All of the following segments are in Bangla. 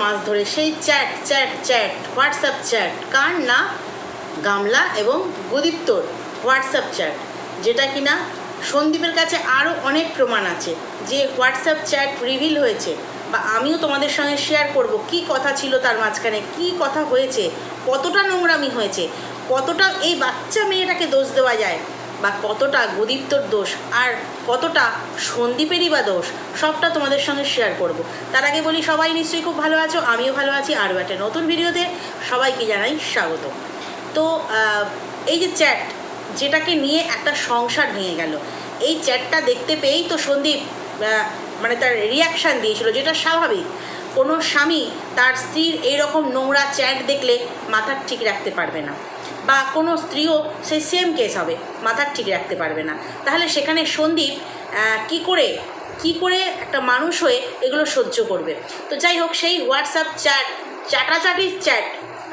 মাস ধরে সেই chat chat chat, WhatsApp chat. কার না? গামলা এবং গুদীপ্তর হোয়াটসঅ্যাপ চ্যাট। যেটা কিনা সন্দীপের কাছে আরও অনেক প্রমাণ আছে, যে হোয়াটসঅ্যাপ চ্যাট রিভিল হয়েছে। বা আমিও তোমাদের সঙ্গে শেয়ার করব, কি কথা ছিল তার মাঝখানে, কি কথা হয়েছে, কতটা নোংরামি হয়েছে, কতটা এই বাচ্চা মেয়েটাকে দোষ দেওয়া যায়। বা কতটা গদীপ্তর দোষ আর কতটা সন্দীপেরই বা দোষ, সবটা তোমাদের সঙ্গে শেয়ার করব। তার আগে বলি, সবাই নিশ্চয়ই খুব ভালো আছো, আমিও ভালো আছি, আরও একটা নতুন ভিডিওতে সবাইকে জানাই স্বাগত। তো এই যে চ্যাট যেটাকে নিয়ে একটা সংসার ভেঙে গেল, এই চ্যাটটা দেখতে পেয়েই তো সন্দীপ মানে তার রিয়াকশান দিয়েছিল, যেটা স্বাভাবিক। কোনো স্বামী তার স্ত্রীর এইরকম নোংরা চ্যাট দেখলে মাথা ঠিক রাখতে পারবে না। বা কোনো স্ত্রীও সেই সেম কেস হবে মাথার ঠিক রাখতে পারবে না। তাহলে সেখানে সন্দীপ কি করে কি করে একটা মানুষ হয়ে এগুলো সহ্য করবে? তো যাই হোক, সেই হোয়াটসঅ্যাপ চ্যাট চাটাচাটির চ্যাট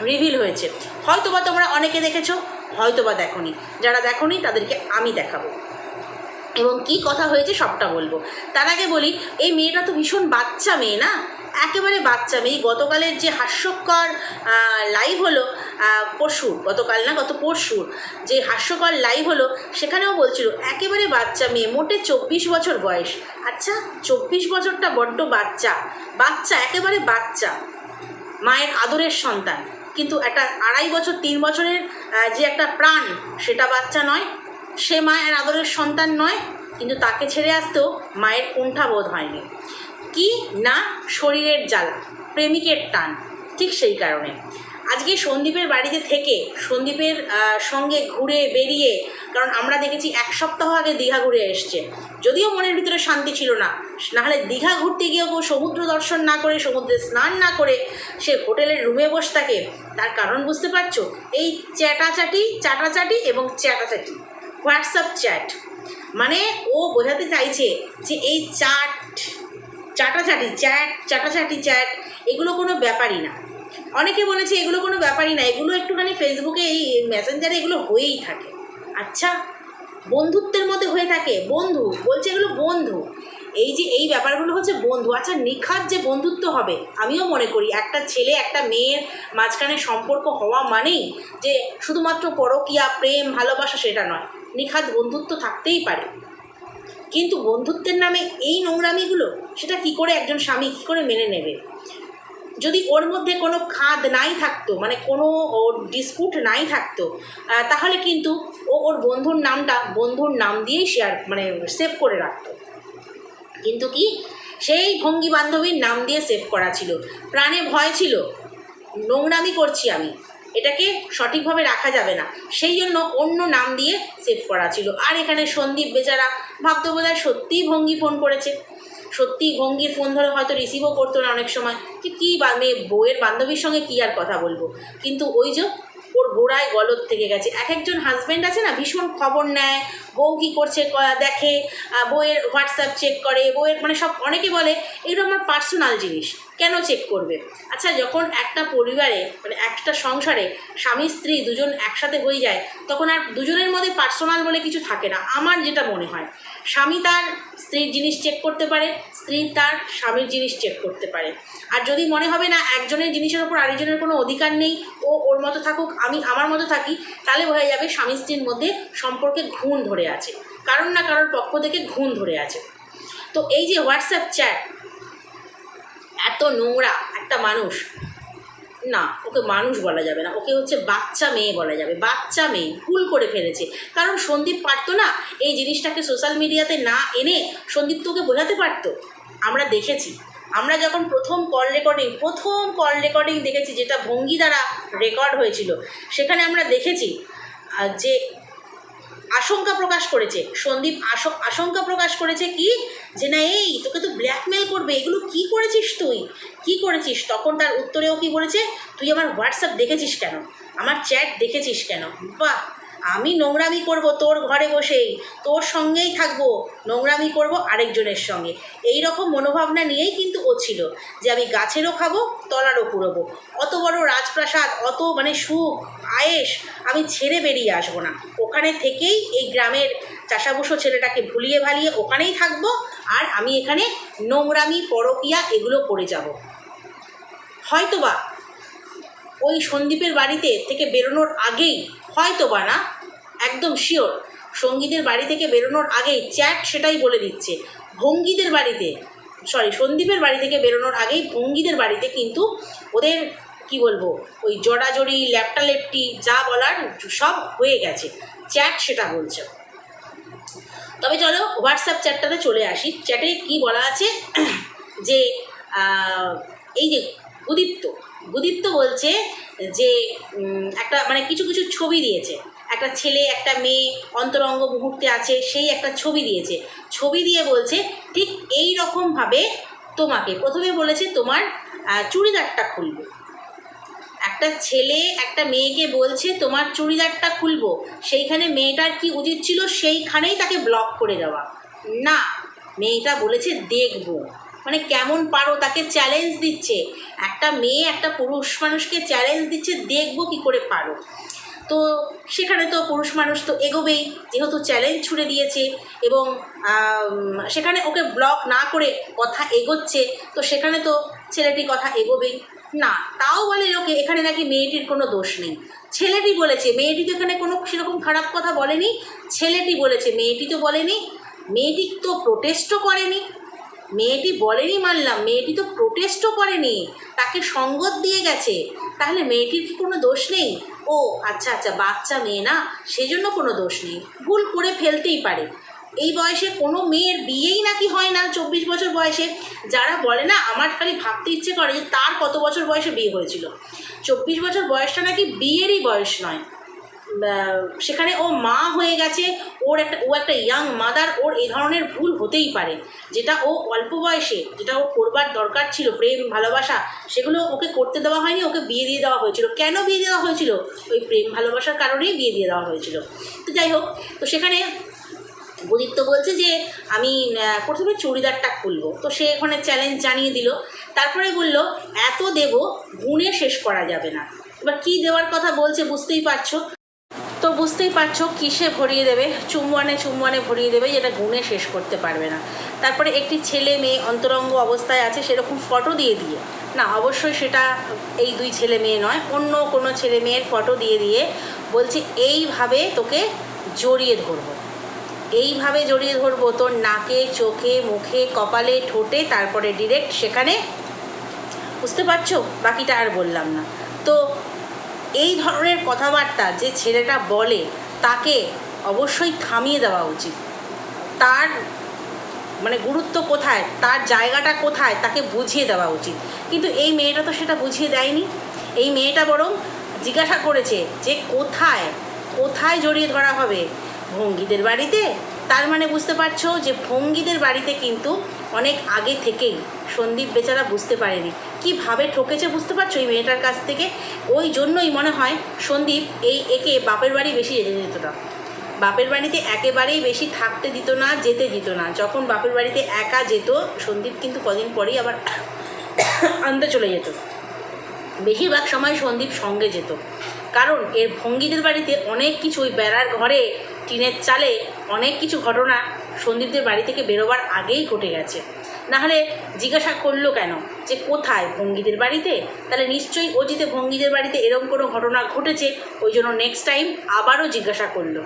রিভিল হয়েছে। হয়তো বা তোমরা অনেকে দেখেছ হয়তো বা দেখোনি। যারা দেখোনি, তাদেরকে আমি দেখাবো। এবং কি কথা হয়েছে সবটা বলব। তার আগে বলি, এই মেয়েটা তো ভীষণ বাচ্চা মেয়ে না? একেবারে বাচ্চা মেয়ে। গতকালের যে হাস্যকর লাইভ হলো আহ, পরশুর গতকাল না গত পরশুর যে হাস্যকর লাইভ হলো সেখানেও বলছিল একেবারে বাচ্চা মেয়ে মোটে চব্বিশ বছর বয়স। আচ্ছা চব্বিশ বছরটা বড্ড বাচ্চা বাচ্চা একেবারে বাচ্চা মায়ের আদরের সন্তান কিন্তু একটা আড়াই বছর তিন বছরের যে একটা প্রাণ সেটা বাচ্চা নয় সে মায়ের আদরের সন্তান নয় কিন্তু তাকে ছেড়ে আসতেও মায়ের কুণ্ঠা বোধ হয়নি। কি না শরীরের জ্বালা প্রেমিকের টান ঠিক সেই কারণে। আজকে সন্দীপের বাড়িতে থেকে সন্দীপের সঙ্গে ঘুরে বেরিয়ে, কারণ আমরা দেখেছি এক সপ্তাহ আগে দীঘা ঘুরে এসছে। যদিও মনের ভিতরে শান্তি ছিল না, নাহলে দীঘা ঘুরতে গিয়েও সমুদ্র দর্শন না করে, সমুদ্রে স্নান না করে সে হোটেলের রুমে বসে থাকে। তার কারণ বুঝতে পারছ? এই চ্যাটাচাটি, চাটাচাটি এবং চ্যাটাচাটি, হোয়াটসঅ্যাপ চ্যাট। মানে ও বোঝাতে চাইছে যে এই চাট, চাটাচাটি, চ্যাট চাটাচাটি, চ্যাট, এগুলো কোনো ব্যাপারই না। অনেকে বলেছে, এগুলো কোনো ব্যাপারই না, এগুলো একটুখানি ফেসবুকে এই মেসেঞ্জারে এগুলো হয়েই থাকে। আচ্ছা বন্ধুত্বের মধ্যে হয়ে থাকে, বন্ধু, বলছে এগুলো বন্ধু। এই যে, এই ব্যাপারগুলো হচ্ছে বন্ধু। আচ্ছা নিখাত যে বন্ধুত্ব হবে, আমিও মনে করি, একটা ছেলে, একটা মেয়ের মাঝখানে সম্পর্ক হওয়া মানেই যে শুধুমাত্র পরকীয়া, প্রেম, ভালোবাসা সেটা নয়, নিখাত বন্ধুত্ব থাকতেই পারে। কিন্তু বন্ধুত্বের নামে এই নোংরামিগুলো, সেটা কি করে একজন স্বামী কী করে মেনে নেবে? যদি ওর মধ্যে কোনো খাদ নাই থাকতো মানে কোনো ওর ডিসপুট নাই থাকতো তাহলে কিন্তু ও ওর বন্ধুর নামটা, বন্ধুর নাম দিয়েই শেয়ার মানে সেভ করে রাখতো। কিন্তু কি? সেই ভঙ্গি বান্ধবীর নাম দিয়ে সেভ করা ছিল। প্রাণে ভয় ছিল। নোংরামি করছি আমি। এটাকে সঠিকভাবে রাখা যাবে না। সেই জন্য অন্য নাম দিয়ে সেভ করা ছিল। আর এখানে সন্দীপ বেচারা ভাবতো বোধ হয় সত্যিই ভঙ্গি ফোন করেছে। সত্যি ভঙ্গির ফোন ধরে হয়তো রিসিভও করতো না অনেক সময়। যে কী বা মেয়ে বউয়ের বান্ধবীর সঙ্গে কী আর কথা বলব? কিন্তু ওই যে ওর গোড়ায় গলত থেকে গেছে। এক একজন হাজব্যান্ড আছে না, ভীষণ খবর নেয়, বউ কী করছে দেখে বইয়ের হোয়াটসঅ্যাপ চেক করে বইয়ের মানে সব, অনেকে বলে এগুলো আমার পার্সোনাল জিনিস। কেন চেক করবে? আচ্ছা যখন একটা পরিবারে মানে একটা সংসারে স্বামী, স্ত্রী দুজন একসাথে হয়ে যায়, তখন আর দুজনের মধ্যে পার্সোনাল বলে কিছু থাকে না। আমার যেটা মনে হয়, স্বামী তার স্ত্রীর জিনিস চেক করতে পারে, স্ত্রী তার স্বামীর জিনিস চেক করতে পারে। আর যদি মনে হবে না, একজনের জিনিসের ওপর আরেকজনের কোনো অধিকার নেই, ও ওর মতো থাকুক, আমি আমার মতো থাকি, তাহলে বোঝা যাবে স্বামী, স্ত্রীর মধ্যে সম্পর্কে ঘুণ ধরে আছে। কারণ না কারোর পক্ষ থেকে ঘুণ ধরে আছে। তো এই যে হোয়াটসঅ্যাপ চ্যাট এত নোংরা, একটা মানুষ। না, ওকে মানুষ বলা যাবে না, ওকে হচ্ছে বাচ্চা মেয়ে বলা যাবে। বাচ্চা মেয়ে, ভুল করে ফেলেছে। কারণ সন্দীপ পারতো না এই জিনিসটাকে সোশ্যাল মিডিয়াতে না এনে সন্দীপ তোকে বোঝাতে পারতো। আমরা দেখেছি। আমরা যখন প্রথম কল রেকর্ডিং প্রথম কল রেকর্ডিং দেখেছি, যেটা ভঙ্গি দ্বারা রেকর্ড হয়েছিল, সেখানে আমরা দেখেছি যে আশঙ্কা প্রকাশ করেছে। সন্দীপ আশ- আশঙ্কা প্রকাশ করেছে কি? যে না, এই তোকে তো ব্ল্যাকমেল করবে, এগুলো কি করেছিস তুই? কি করেছিস? তখন তার উত্তরেও কি বলেছে, তুই আমার হোয়াটসঅ্যাপ দেখেছিস কেন? আমার চ্যাট দেখেছিস কেন? বাহ! আমি নোংরামি করব তোর ঘরে বসেই, তোর সঙ্গেই থাকব, নোংরামি করব আরেকজনের সঙ্গে। এই রকম মনোভাবনা নিয়েই কিন্তু ও ছিল, যে আমি গাছেরও খাব, তলারও পুরোবো। অত বড় রাজপ্রাসাদ, অত মানে সুখ আয়েস আমি ছেড়ে বেরিয়ে আসব না। ওখানে থেকেই এই গ্রামের চাষাবুষো ছেলেটাকে ভুলিয়ে ভালিয়ে ওখানেই থাকব, আর আমি এখানে নোংরামি, পরকিয়া এগুলো করে যাব। হয়তোবা ওই সন্দীপের বাড়িতে থেকে বেরোনোর আগেই হয়তোবা না, একদম শিওর সঙ্গীদের বাড়ি থেকে বেরোনোর আগেই চ্যাট সেটাই বলে দিচ্ছে। ভঙ্গিদের বাড়িতে সরি সন্দীপের বাড়ি থেকে বেরোনোর আগেই ভঙ্গিদের বাড়িতে কিন্তু ওদের, কি বলব, ওই জড়াজড়ি ল্যাপটা লেপটি যা বলার সব হয়ে গেছে, চ্যাট সেটা বলছে। তবে চলো হোয়াটসঅ্যাপ চ্যাটটাতে চলে আসি। চ্যাটে কি বলা আছে? যে এই যে উদীপ্ত। উদীপ্ত বলছে যে একটা মানে কিছু কিছু ছবি দিয়েছে। একটা ছেলে, একটা মেয়ে অন্তরঙ্গ মুহূর্তে আছে, সেই একটা ছবি দিয়েছে। ছবি দিয়ে বলছে, ঠিক এই রকমভাবে তোমাকে, প্রথমে বলেছে তোমার চুড়িদারটা খুলবে। একটা ছেলে, একটা মেয়েকে বলছে তোমার চুড়িদারটা খুলবো। সেইখানে মেয়েটার কি উচিত ছিল? সেইখানেই তাকে ব্লক করে দেওয়া। না, মেয়েটা বলেছে দেখব। মানে কেমন পারো তাকে চ্যালেঞ্জ দিচ্ছে। একটা মেয়ে, একটা পুরুষ মানুষকে চ্যালেঞ্জ দিচ্ছে, দেখব কি করে পারো। তো সেখানে তো পুরুষ মানুষ তো এগোবেই, যেহেতু চ্যালেঞ্জ ছুড়ে দিয়েছে এবং সেখানে ওকে ব্লক না করে কথা এগোচ্ছে, তো সেখানে তো ছেলেটি কথা এগোবেই। না, তাও বলে লোকে, এখানে নাকি মেয়েটির কোনো দোষ নেই। ছেলেটি বলেছে, মেয়েটি তো এখানে কোনো সেরকম খারাপ কথা বলেনি। ছেলেটি বলেছে, মেয়েটি তো বলেনি। মেয়েটি তো প্রোটেস্টও করেনি। মেয়েটি বলেনি মানলাম, মেয়েটি তো প্রোটেস্টও করেনি, তাকে সঙ্গত দিয়ে গেছে। তাহলে মেয়েটির কি কোনো দোষ নেই? ও আচ্ছা আচ্ছা বাচ্চা মেয়ে না, সেজন্য কোনো দোষ নেই। ভুল করে ফেলতেই পারে। এই বয়সে কোনো মেয়ের বিয়েই নাকি হয় না, চব্বিশ বছর বয়সে। যারা বলে না, আমার খালি ভাবতে ইচ্ছে করে যে তার কত বছর বয়সে বিয়ে হয়েছিল। চব্বিশ বছর বয়সটা নাকি বিয়েরই বয়স নয়। সেখানে ও মা হয়ে গেছে, ওর একটা, ও একটা ইয়াং মাদার ওর এই ধরনের ভুল হতেই পারে। যেটা ও অল্প বয়সে, যেটা ও করবার দরকার ছিল, প্রেম, ভালোবাসা, সেগুলো ওকে করতে দেওয়া হয়নি, ওকে বিয়ে দিয়ে দেওয়া হয়েছিল। কেন বিয়ে দেওয়া হয়েছিল? ওই প্রেম, ভালোবাসার কারণেই বিয়ে দিয়ে দেওয়া হয়েছিল। তো যাই হোক, তো সেখানে বুদিত্য বলছে যে, আমি প্রথমে চুড়িদারটা খুলবো। তো সে এখানে চ্যালেঞ্জ জানিয়ে দিল। তারপরে বলল, এত দেব, গুণে শেষ করা যাবে না। এবার কী দেওয়ার কথা বলছে বুঝতেই পারছ? তো বুঝতেই পারছ কিসে ভরিয়ে দেবে? চুম্বনে চুম্বনে ভরিয়ে দেবে যেটা গুণে শেষ করতে পারবে না। তারপরে একটি ছেলে মেয়ে অন্তরঙ্গ অবস্থায় আছে, সেরকম ফটো দিয়ে দিয়ে। না, অবশ্যই সেটা এই দুই ছেলে মেয়ে নয়, অন্য কোনো ছেলে মেয়ের ফটো দিয়ে দিয়ে বলছে, এইভাবে তোকে জড়িয়ে ধরবো। এইভাবে জড়িয়ে ধরবো তোর নাকে, চোখে, মুখে, কপালে, ঠোঁটে, তারপরে ডিরেক্ট সেখানে। বুঝতে পারছ? বাকিটা আর বললাম না। তো এই ধরনের কথাবার্তা যে ছেলেটা বলে, তাকে অবশ্যই থামিয়ে দেওয়া উচিত। তার মানে গুরুত্ব কোথায়? তার জায়গাটা কোথায়? তাকে বুঝিয়ে দেওয়া উচিত। কিন্তু এই মেয়েটা তো সেটা বুঝিয়ে দেয়নি। এই মেয়েটা বরং জিজ্ঞাসা করেছে যে কোথায়? কোথায় জড়িয়ে ধরা হবে? ভঙ্গিদের বাড়িতে? তার মানে বুঝতে পারছ যে ভঙ্গিদের বাড়িতে কিন্তু অনেক আগে থেকেই সন্দীপ বেচারা বুঝতে পারেনি। কীভাবে ঠকেছে বুঝতে পারছ এই মেয়েটার কাছ থেকে? ওই জন্যই মনে হয় সন্দীপ এই একে বাপের বাড়ি বেশি যেতে যেত না। বাপের বাড়িতে একেবারেই বেশি থাকতে দিত না, যেতে দিত না। যখন বাপের বাড়িতে একা যেত, সন্দীপ কিন্তু কদিন পরেই আবার আনতে চলে যেত। বেশিরভাগ সময় সন্দীপ সঙ্গে যেত। কারণ এর ভঙ্গিদের বাড়িতে অনেক কিছু ওই বেড়ার ঘরে টিনের চালে অনেক কিছু ঘটনা সন্দীপদের বাড়ি থেকে বেরোবার আগেই ঘটে গেছে। নাহলে জিজ্ঞাসা করল কেন? যে কোথায়? ভঙ্গিদের বাড়িতে? তাহলে নিশ্চয়ই ও জিতে ভঙ্গিদের বাড়িতে এরকম কোনো ঘটনা ঘটেছে, ওই জন্য নেক্সট টাইম আবারও জিজ্ঞাসা করল।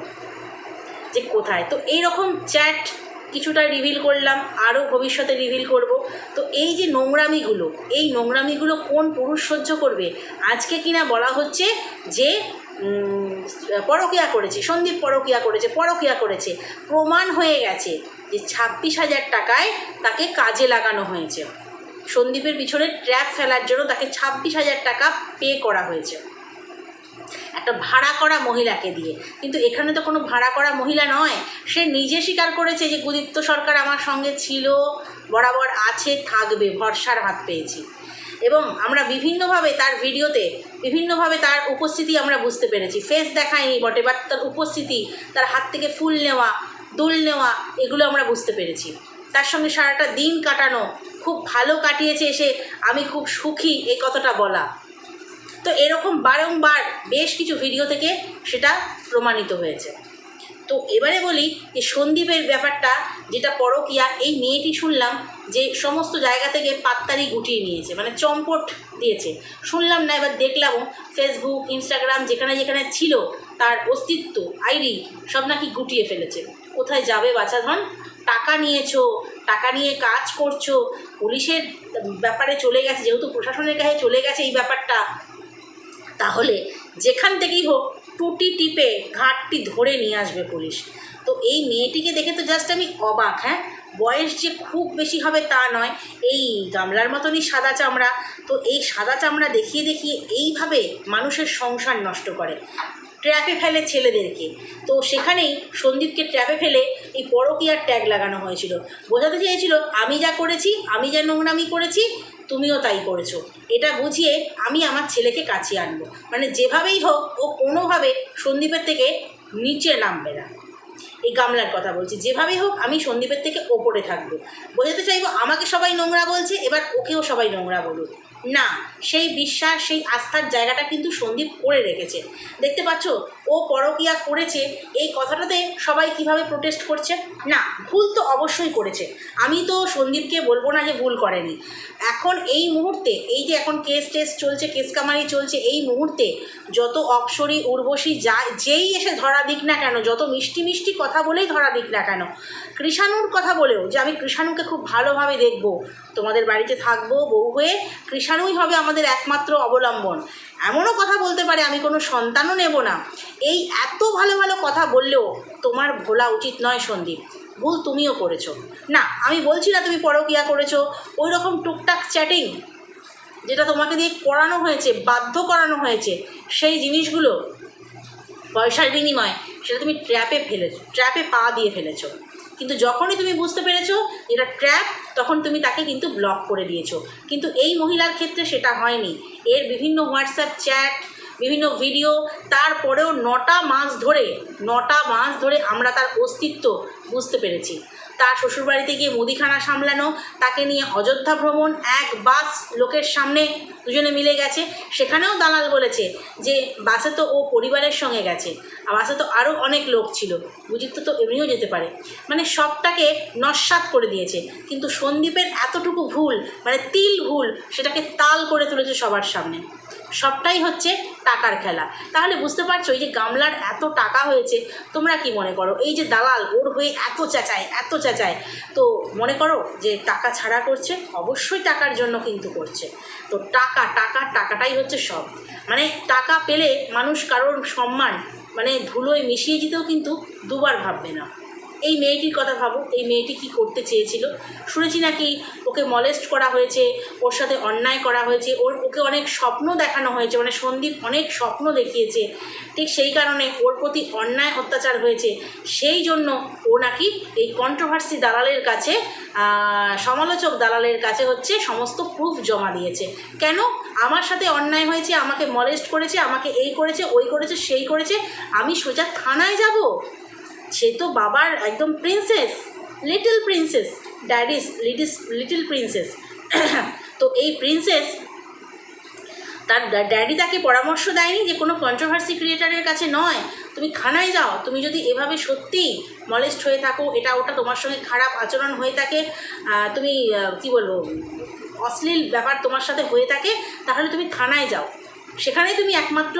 যে কোথায়? তো এই রকম চ্যাট কিছুটা রিভিল করলাম, আরও ভবিষ্যতে রিভিল করব। তো এই যে নোংরামিগুলো, এই নোংরামিগুলো কোন পুরুষ সহ্য করবে? আজকে কিনা বলা হচ্ছে যে পরকিয়া করেছে, সন্দীপ পরকিয়া করেছে পরকিয়া করেছে। প্রমাণ হয়ে গেছে যে ছাব্বিশ হাজার টাকায় তাকে কাজে লাগানো হয়েছে। সন্দীপের পিছনে ট্র্যাপ ফেলার জন্য তাকে ছাব্বিশ হাজার টাকা পে করা হয়েছে। একটা ভাড়া করা মহিলাকে দিয়ে। কিন্তু এখানে তো কোনো ভাড়া করা মহিলা নয়। সে নিজে স্বীকার করেছে যে গুদীপ্ত সরকার আমার সঙ্গে ছিল, বরাবর আছে, থাকবে, ভরসার হাত পেয়েছি। এবং আমরা বিভিন্নভাবে তার ভিডিওতে, বিভিন্নভাবে তার উপস্থিতি আমরা বুঝতে পেরেছি। ফেস দেখায়নি বটে বাট তার উপস্থিতি, তার হাত থেকে ফুল নেওয়া, দুল নেওয়া, এগুলো আমরা বুঝতে পেরেছি। তার সঙ্গে সারাটা দিন কাটানো, খুব ভালো কাটিয়েছে এসে আমি খুব সুখী এই কথাটা বলা। তো এরকম বারংবার বেশ কিছু ভিডিও থেকে সেটা প্রমাণিত হয়েছে। তো এবারে বলি যে সন্দীপের ব্যাপারটা, যেটা পরকিয়া, এই মেয়েটি শুনলাম যে সমস্ত জায়গা থেকে পাত্তারি গুটিয়ে নিয়েছে মানে চম্পট দিয়েছে। শুনলাম না, এবার দেখলামও ফেসবুক ইনস্টাগ্রাম যেখানে যেখানে ছিল তার অস্তিত্ব, আইডি সব নাকি গুটিয়ে ফেলেছে। কোথায় যাবে বাছাধন টাকা নিয়েছো, টাকা নিয়ে কাজ করছ, পুলিশের ব্যাপারে চলে গেছে, যেহেতু প্রশাসনের কাছে চলে গেছে এই ব্যাপারটা, তাহলে যেখান থেকেই হোক টুটি টিপে ঘাটটি ধরে নিয়ে আসবে পুলিশ। তো এই মেয়েটিকে দেখে তো জাস্ট আমি অবাক হ্যাঁ? বয়স যে খুব বেশি হবে তা নয়। এই গামলার মতনই সাদা চামড়া। তো এই সাদা চামড়া দেখিয়ে দেখিয়ে এইভাবে মানুষের সংসার নষ্ট করে। ট্র্যাপে ফেলে ছেলেদেরকে। তো সেখানেই সন্দীপকে ট্র্যাপে ফেলে এই পরকীয়ার ট্যাগ লাগানো হয়েছিল। বোঝাতে চেয়েছিল, আমি যা করেছি, আমি যা নোংরামি করেছি তুমিও তাই করেছ। এটা বুঝিয়ে আমি আমার ছেলেকে কাছে আনব। মানে যেভাবেই হোক, ও কোনোভাবে সন্দীপের থেকে নিচে নামবে না। এই গামলার কথা বলছি। যেভাবেই হোক, আমি সন্দীপের থেকে ওপরে থাকব। বোঝাতে চাইব, আমাকে সবাই নোংরা বলছে, এবার ওকেও সবাই নোংরা বলুক। না, সেই বিশ্বাস, সেই আস্থার জায়গাটা কিন্তু সন্দীপ করে রেখেছে। দেখতে পাচ্ছ, ও পরকিয়া করেছে, এই কথাটাতে সবাই কীভাবে প্রোটেস্ট করছে? না, ভুল তো অবশ্যই করেছে। আমি তো সন্দীপকে বলব না যে ভুল করেনি। এখন এই মুহূর্তে, এই যে এখন কেস টেস চলছে কেস কামারি চলছে, এই মুহূর্তে যত অপসরী, উর্বশী যা, যেই এসে ধরা দিক না কেন, যত মিষ্টি মিষ্টি কথা বলেই ধরা দিক না কেন, কৃষাণুর কথা বলেও যে আমি কৃষাণুকে খুব ভালোভাবে দেখব তোমাদের বাড়িতে থাকব, বউ হয়ে কৃষাণুই হবে আমাদের একমাত্র অবলম্বন। এমনও কথা বলতে পারে, আমি কোনো সন্তানও নেব না। এই এত ভালো ভালো কথা বললেও তোমার ভোলা উচিত নয় সন্দীপ। ভুল তুমিও করেছ। না, আমি বলছি না তুমি পরকিয়া করেছ ওই রকম টুকটাক চ্যাটিং যেটা তোমাকে দিয়ে করানো হয়েছে, বাধ্য করানো হয়েছে, সেই জিনিসগুলো পয়সার বিনিময়ে সেটা তুমি ট্র্যাপে ফেলেছো ট্র্যাপে পা দিয়ে ফেলেছো। কিন্তু যখনই তুমি বুঝতে পেরেছ এটা ট্র্যাপ তখন তুমি তাকে কিন্তু ব্লক করে দিয়েছ। কিন্তু এই মহিলার ক্ষেত্রে সেটা হয়নি। এর বিভিন্ন হোয়াটসঅ্যাপ চ্যাট বিভিন্ন ভিডিও তারপরেও নটা মাস ধরে, নটা মাস ধরে আমরা তার অস্তিত্ব বুঝতে পেরেছি। তার শ্বশুরবাড়িতে গিয়ে মুদিখানা সামলানো, তাকে নিয়ে অযোধ্যা ভ্রমণ, এক বাস লোকের সামনে দুজনে মিলে গেছে। সেখানেও দালাল বলেছে যে বাসে তো ও পরিবারের সঙ্গে গেছে, আর বাসে তো আরও অনেক লোক ছিল। বুঝিত তো এমনিও যেতে পারে। মানে সবটাকে নস্বাত করে দিয়েছে। কিন্তু সন্দীপের এতটুকু ভুল মানে তিল ভুল, সেটাকে তাল করে তুলেছে সবার সামনে। সবটাই হচ্ছে টাকার খেলা। তাহলে বুঝতে পারছ এই যে গামলার এত টাকা হয়েছে, তোমরা কি মনে করো? এই যে দালাল ওর হয়ে এত চেঁচায় এত চেঁচায়। তো মনে করো যে টাকা ছাড়া করছে, অবশ্যই টাকার জন্য কিন্তু করছে। তো টাকা টাকা, টাকাটাই হচ্ছে সব। মানে টাকা পেলে মানুষ কারোর সম্মান মানে ধুলোয় মিশিয়ে দিতেও কিন্তু দুবার ভাববে না। এই মেয়েটির কথা ভাবো, এই মেয়েটি কি করতে চেয়েছিল? শুনেছি নাকি ওকে মলেস্ট করা হয়েছে, ওর সাথে অন্যায় করা হয়েছে, ওর, ওকে অনেক স্বপ্ন দেখানো হয়েছে মানে সন্দীপ অনেক স্বপ্ন দেখিয়েছে। ঠিক সেই কারণে ওর প্রতি অন্যায় অত্যাচার হয়েছে। সেই জন্য ও নাকি এই কন্ট্রোভার্সি দালালের কাছে সমালোচক দালালের কাছে হচ্ছে সমস্ত প্রুফ জমা দিয়েছে। কেন? আমার সাথে অন্যায় হয়েছে, আমাকে মলেস্ট করেছে, আমাকে এই করেছে, ওই করেছে, সেই করেছে, আমি সোজা থানায় যাব? সে তো বাবার একদম প্রিন্সেস লিটল প্রিন্সেস ড্যাডিস লিডিস লিটল প্রিন্সেস তো এই প্রিন্সেস তার ড্যাডি তাকে পরামর্শ দেয়নি যে কোনো কন্ট্রোভার্সি ক্রিয়েটারের কাছে নয়। তুমি খানায় যাও, তুমি যদি এভাবে সত্যিই মলেস্ট হয়ে থাকো, এটা ওটা তোমার সঙ্গে খারাপ আচরণ হয়ে থাকে তুমি কি বলব, অশ্লীল ব্যাপার তোমার সাথে হয়ে থাকে, তাহলে তুমি থানায় যাও। সেখানেই তুমি একমাত্র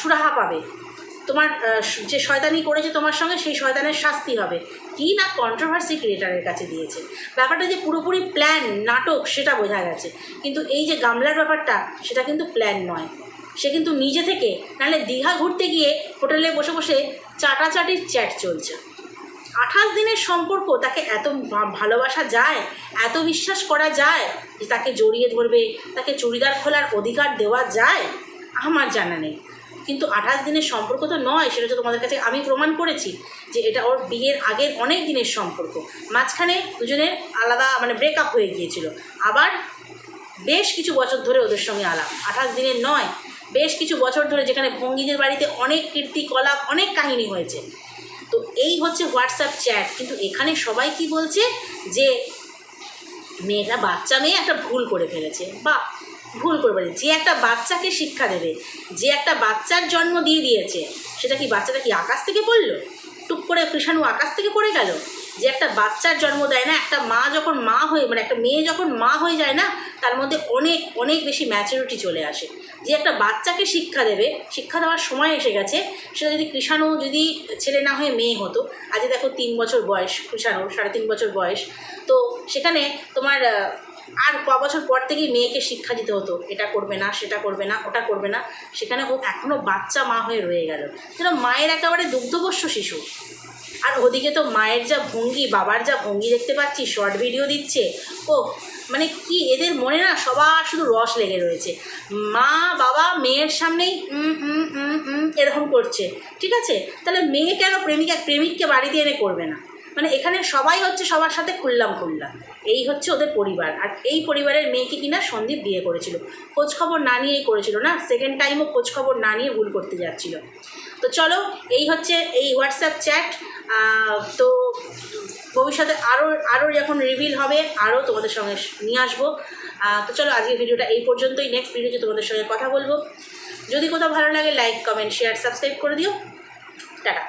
সুরাহা পাবে। তোমার যে শয়তানি করেছে তোমার সঙ্গে, সেই শয়তানের শাস্তি হবে। কি না কন্ট্রোভার্সি ক্রিয়েটারের কাছে দিয়েছে। ব্যাপারটা যে পুরোপুরি প্ল্যান নাটক, সেটা বোঝা গেছে। কিন্তু এই যে গামলার ব্যাপারটা, সেটা কিন্তু প্ল্যান নয়। সে কিন্তু নিজে থেকে, নাহলে দীঘা ঘুরতে গিয়ে হোটেলে বসে বসে চাটাচাটির চ্যাট চলছে। আঠাশ দিনের সম্পর্ক, তাকে এত ভালোবাসা যায়, এত বিশ্বাস করা যায়, যে তাকে জড়িয়ে ধরবে, তাকে চুড়িদার খোলার অধিকার দেওয়া যায়, আমার জানা নেই। কিন্তু আঠাশ দিনের সম্পর্ক তো নয়, সেটা তো তোমাদের কাছে আমি প্রমাণ করেছি যে এটা ওর বিয়ের আগের অনেক দিনের সম্পর্ক। মাঝখানে দুজনের আলাদা মানে ব্রেকআপ হয়ে গিয়েছিল। আবার বেশ কিছু বছর ধরে ওদের সঙ্গে আলাপ। আঠাশ দিনের নয়, বেশ কিছু বছর ধরে যেখানে ভঙ্গিদের বাড়িতে অনেক কীর্তিকলাপ অনেক কাহিনী হয়েছে। তো এই হচ্ছে হোয়াটসঅ্যাপ চ্যাট। কিন্তু এখানে সবাই কি বলছে? যে মেয়েটা বাচ্চা মেয়ে একটা ভুল করে ফেলেছে। বা ভুল করে ফেলেছে যে একটা বাচ্চাকে শিক্ষা দেবে, যে একটা বাচ্চার জন্ম দিয়ে দিয়েছে, সেটা কি বাচ্চাটা কি আকাশ থেকে পড়ল? টুক করে কৃষাণু আকাশ থেকে পড়ে গেল? যে একটা বাচ্চার জন্ম দেয় না, একটা মা যখন মা হয়ে মানে একটা মেয়ে যখন মা হয়ে যায় না, তার মধ্যে অনেক অনেক বেশি ম্যাচুরিটি চলে আসে। যে একটা বাচ্চাকে শিক্ষা দেবে, শিক্ষা দেওয়ার সময় এসে গেছে, সেটা যদি কৃষাণু যদি ছেলে না হয়ে মেয়ে হতো আজ দেখো তিন বছর বয়স, কৃষাণু সাড়ে তিন বছর বয়স, তো সেখানে তোমার আর ক বছর পর থেকেই মেয়েকে শিক্ষা দিতে হতো, এটা করবে না, সেটা করবে না, ওটা করবে না। সেখানে ও এখনও বাচ্চা মা হয়ে রয়ে গেল। যেন মায়ের একেবারে দুগ্ধবস্য শিশু। আর ওদিকে তো মায়ের যা ভঙ্গি, বাবার যা ভঙ্গি দেখতে পাচ্ছি, শর্ট ভিডিও দিচ্ছে। ও মানে কি এদের মনে না সবার শুধু রস লেগে রয়েছে। মা, বাবা, মেয়ের সামনেই এরকম করছে। ঠিক আছে? তাহলে মেয়ে কেন প্রেমিকা, প্রেমিককে বাড়িতে এনে করবে না? মানে এখানে সবাই হচ্ছে সবার সাথে খুললাম খুললাম। এই হচ্ছে ওদের পরিবার। আর এই পরিবারের মেয়েকে কিনা সন্দীপ বিয়ে করেছিল। খোঁজ খবর না নিয়েই করেছিল না? সেকেন্ড টাইমও খোঁজ খবর না নিয়ে ভুল করতে যাচ্ছিল। তো চলো, এই হচ্ছে এই হোয়াটসঅ্যাপ চ্যাট তো ভবিষ্যতে আরও আরও যখন রিভিল হবে আরও তোমাদের সঙ্গে নিয়ে আসব। তো চলো, আজকের ভিডিওটা এই পর্যন্তই। নেক্সট ভিডিওতে তোমাদের সঙ্গে কথা বলব। যদি কোথাও ভালো লাগে লাইক কমেন্ট শেয়ার সাবস্ক্রাইব করে দিও। টাটা।